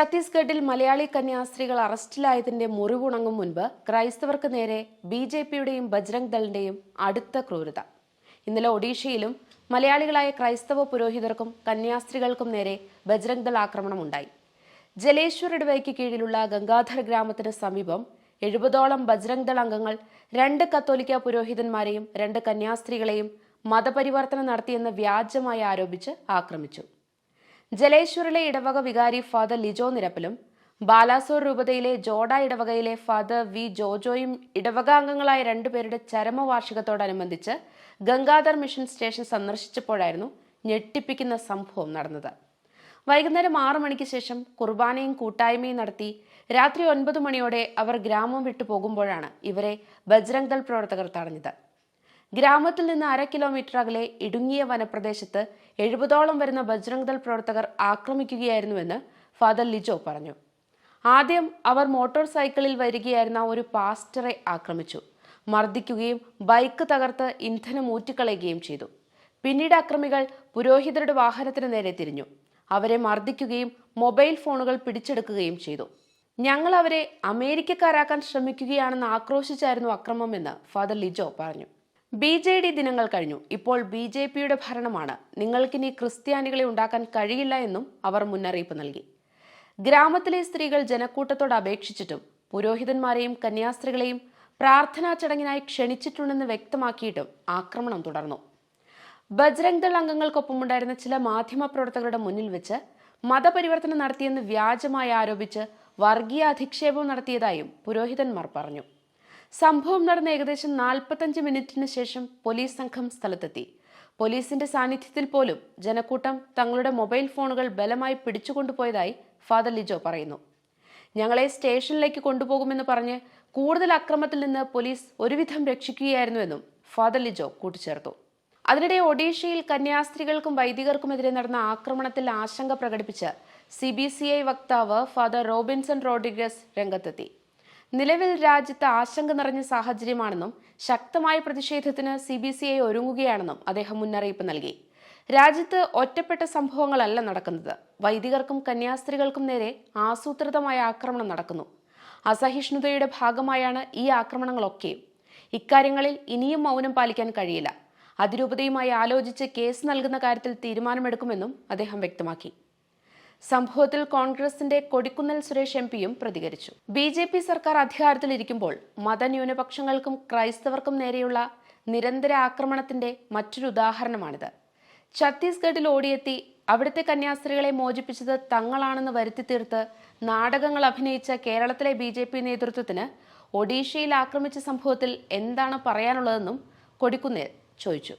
ഛത്തീസ്ഗഡിൽ മലയാളി കന്യാസ്ത്രീകൾ അറസ്റ്റിലായതിന്റെ മുറിവുണങ്ങും മുൻപ് ക്രൈസ്തവർക്ക് നേരെ ബി ജെ പിയുടെയും ബജ്രംഗ് ദളിന്റെയും അടുത്ത ക്രൂരത. ഇന്നലെ ഒഡീഷയിലും മലയാളികളായ ക്രൈസ്തവ പുരോഹിതർക്കും കന്യാസ്ത്രീകൾക്കും നേരെ ബജ്രംഗ് ദൾ ആക്രമണമുണ്ടായി. ജലേശ്വർ ഇടവയ്ക്ക് കീഴിലുള്ള ഗംഗാധർ ഗ്രാമത്തിന് സമീപം എഴുപതോളം ബജ്രംഗ് ദൾ അംഗങ്ങൾ രണ്ട് കത്തോലിക്ക പുരോഹിതന്മാരെയും രണ്ട് കന്യാസ്ത്രീകളെയും മതപരിവർത്തനം നടത്തിയെന്ന് വ്യാജമായി ആരോപിച്ച് ആക്രമിച്ചു. ജലേശ്വറിലെ ഇടവക വികാരി ഫാദർ ലിജോ നിരപ്പിലും ബാലാസോർ രൂപതയിലെ ജോഡ ഇടവകയിലെ ഫാദർ വി ജോജോയും ഇടവകാംഗങ്ങളായ രണ്ടുപേരുടെ ചരമവാർഷികത്തോടനുബന്ധിച്ച് ഗംഗാധർ മിഷൻ സ്റ്റേഷൻ സന്ദർശിച്ചപ്പോഴായിരുന്നു ഞെട്ടിപ്പിക്കുന്ന സംഭവം നടന്നത്. വൈകുന്നേരം ആറു മണിക്ക് ശേഷം കുർബാനയും കൂട്ടായ്മയും നടത്തി രാത്രി ഒൻപത് മണിയോടെ അവർ ഗ്രാമം വിട്ടു പോകുമ്പോഴാണ് ഇവരെ ബജ്രംഗ് ദൾ പ്രവർത്തകർ തടഞ്ഞത്. ഗ്രാമത്തിൽ നിന്ന് അര കിലോമീറ്റർ അകലെ ഇടുങ്ങിയ വനപ്രദേശത്ത് എഴുപതോളം വരുന്ന ബജ്രംഗ് ദൾ പ്രവർത്തകർ ആക്രമിക്കുകയായിരുന്നുവെന്ന് ഫാദർ ലിജോ പറഞ്ഞു. ആദ്യം അവർ മോട്ടോർ സൈക്കിളിൽ വരികയായിരുന്ന ഒരു പാസ്റ്ററെ ആക്രമിച്ചു. മർദ്ദിക്കുകയും ബൈക്ക് തകർത്ത് ഇന്ധനം ഊറ്റിക്കളയുകയും ചെയ്തു. പിന്നീട് അക്രമികൾ പുരോഹിതരുടെ വാഹനത്തിന് നേരെ തിരിഞ്ഞു. അവരെ മർദ്ദിക്കുകയും മൊബൈൽ ഫോണുകൾ പിടിച്ചെടുക്കുകയും ചെയ്തു. ഞങ്ങൾ അവരെ അമേരിക്കക്കാരാക്കാൻ ശ്രമിക്കുകയാണെന്ന് ആക്രോശിച്ചായിരുന്നു അക്രമമെന്ന് ഫാദർ ലിജോ പറഞ്ഞു. ബി ജെ ഡി ദിനങ്ങൾ കഴിഞ്ഞു. ഇപ്പോൾ ബി ജെ പിയുടെ ഭരണമാണ്. നിങ്ങൾക്കിനി ക്രിസ്ത്യാനികളെ ഉണ്ടാക്കാൻ കഴിയില്ല എന്നും അവർ മുന്നറിയിപ്പ് നൽകി. ഗ്രാമത്തിലെ സ്ത്രീകൾ ജനക്കൂട്ടത്തോട് അപേക്ഷിച്ചിട്ടും പുരോഹിതന്മാരെയും കന്യാസ്ത്രീകളെയും പ്രാർത്ഥനാ ചടങ്ങിനായി ക്ഷണിച്ചിട്ടുണ്ടെന്ന് വ്യക്തമാക്കിയിട്ടും ആക്രമണം തുടർന്നു. ബജ്രംഗ് ദൾ അംഗങ്ങൾക്കൊപ്പമുണ്ടായിരുന്ന ചില മാധ്യമപ്രവർത്തകരുടെ മുന്നിൽ വെച്ച് മതപരിവർത്തനം നടത്തിയെന്ന് വ്യാജമായി ആരോപിച്ച് വർഗീയ അധിക്ഷേപം നടത്തിയതായും പുരോഹിതന്മാർ പറഞ്ഞു. സംഭവം നടന്ന ഏകദേശം നാൽപ്പത്തഞ്ച് മിനിറ്റിന് ശേഷം പോലീസ് സംഘം സ്ഥലത്തെത്തി. പോലീസിന്റെ സാന്നിധ്യത്തിൽ പോലും ജനക്കൂട്ടം തങ്ങളുടെ മൊബൈൽ ഫോണുകൾ ബലമായി പിടിച്ചുകൊണ്ടുപോയതായി ഫാദർ ലിജോ പറയുന്നു. ഞങ്ങളെ സ്റ്റേഷനിലേക്ക് കൊണ്ടുപോകുമെന്ന് പറഞ്ഞ് കൂടുതൽ അക്രമത്തിൽ നിന്ന് പോലീസ് ഒരുവിധം രക്ഷിക്കുകയായിരുന്നുവെന്നും ഫാദർ ലിജോ കൂട്ടിച്ചേർത്തു. അതിനിടെ ഒഡീഷയിൽ കന്യാസ്ത്രീകൾക്കും വൈദികർക്കുമെതിരെ നടന്ന ആക്രമണത്തിൽ ആശങ്ക പ്രകടിപ്പിച്ച് സി ബി സി ഐ വക്താവ് ഫാദർ റോബിൻസൺ റോഡ്രിഗസ് രംഗത്തെത്തി. നിലവിൽ രാജ്യത്ത് ആശങ്ക നിറഞ്ഞ സാഹചര്യമാണെന്നും ശക്തമായ പ്രതിഷേധത്തിന് സി ബി സി ഐ ഒരുങ്ങുകയാണെന്നും അദ്ദേഹം മുന്നറിയിപ്പ് നൽകി. രാജ്യത്ത് ഒറ്റപ്പെട്ട സംഭവങ്ങളല്ല നടക്കുന്നത്. വൈദികർക്കും കന്യാസ്ത്രീകൾക്കും നേരെ ആസൂത്രിതമായ ആക്രമണം നടക്കുന്നു. അസഹിഷ്ണുതയുടെ ഭാഗമായാണ് ഈ ആക്രമണങ്ങളൊക്കെയും ഇക്കാര്യങ്ങളിൽ ഇനിയും മൗനം പാലിക്കാൻ കഴിയില്ല. അതിരൂപതയുമായി ആലോചിച്ച് കേസ് നൽകുന്ന കാര്യത്തിൽ തീരുമാനമെടുക്കുമെന്നും അദ്ദേഹം വ്യക്തമാക്കി. സംഭവത്തിൽ കോൺഗ്രസിന്റെ കൊടിക്കുന്നിൽ സുരേഷ് എം പിയും പ്രതികരിച്ചു. ബി ജെ പി സർക്കാർ അധികാരത്തിലിരിക്കുമ്പോൾ മതന്യൂനപക്ഷങ്ങൾക്കും ക്രൈസ്തവർക്കും നേരെയുള്ള നിരന്തര ആക്രമണത്തിന്റെ മറ്റൊരു ഉദാഹരണമാണിത്. ഛത്തീസ്ഗഡിൽ ഓടിയെത്തി അവിടുത്തെ കന്യാസ്ത്രീകളെ മോചിപ്പിച്ചത് തങ്ങളാണെന്ന് വരുത്തി തീർത്ത് നാടകങ്ങൾ അഭിനയിച്ച കേരളത്തിലെ ബി ജെ പി നേതൃത്വത്തിന് ഒഡീഷയിൽ ആക്രമിച്ച സംഭവത്തിൽ എന്താണ് പറയാനുള്ളതെന്നും കൊടിക്കുന്നേൽ ചോദിച്ചു.